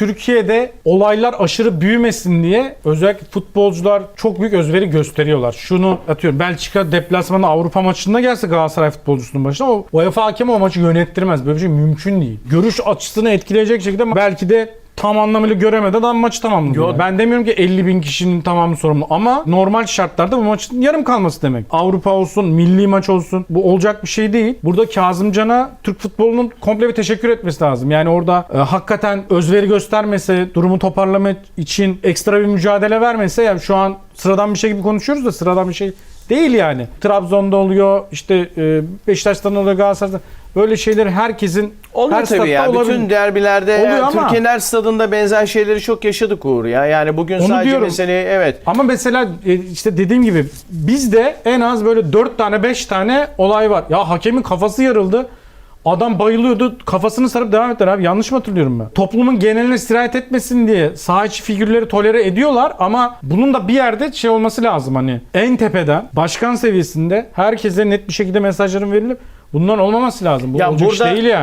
Türkiye'de olaylar aşırı büyümesin diye özellikle futbolcular çok büyük özveri gösteriyorlar. Şunu atıyorum Belçika deplasmanı Avrupa maçında gelse Galatasaray futbolcusunun başına o UEFA hakemi o maçı yönettirmez. Böyle bir şey mümkün değil. Görüş açısını etkileyecek şekilde belki de tam anlamıyla göremeden adam maçı tamamlıyor. Yo- Ben demiyorum ki 50 bin kişinin tamamı sorumlu ama normal şartlarda bu maçın yarım kalması demek. Avrupa olsun, milli maç olsun bu olacak bir şey değil. Burada Kazımcan'a Türk futbolunun komple bir teşekkür etmesi lazım. Yani orada e, hakikaten özveri göstermese, durumu toparlamak için ekstra bir mücadele vermese yani şu an sıradan bir şey gibi konuşuyoruz da sıradan bir şey değil yani. Trabzon'da oluyor, işte e, Beşiktaş'tan oluyor, Galatasaray'da. Böyle şeyleri herkesin Oluyor her tabii ya. olabilir. Bütün derbilerde Oluyor yani ama- Türkiye'nin her stadında benzer şeyleri çok yaşadık Uğur ya. Yani bugün Onu sadece diyorum. mesele evet. Ama mesela e, işte dediğim gibi bizde en az böyle 4 tane 5 tane olay var. Ya hakemin kafası yarıldı. Adam bayılıyordu. Kafasını sarıp devam ettiler abi. Yanlış mı hatırlıyorum ben? Toplumun geneline sirayet etmesin diye saha içi figürleri tolere ediyorlar ama bunun da bir yerde şey olması lazım hani en tepeden başkan seviyesinde herkese net bir şekilde mesajların verilip bunların olmaması lazım. Bu Ya olacak iş burada değil yani.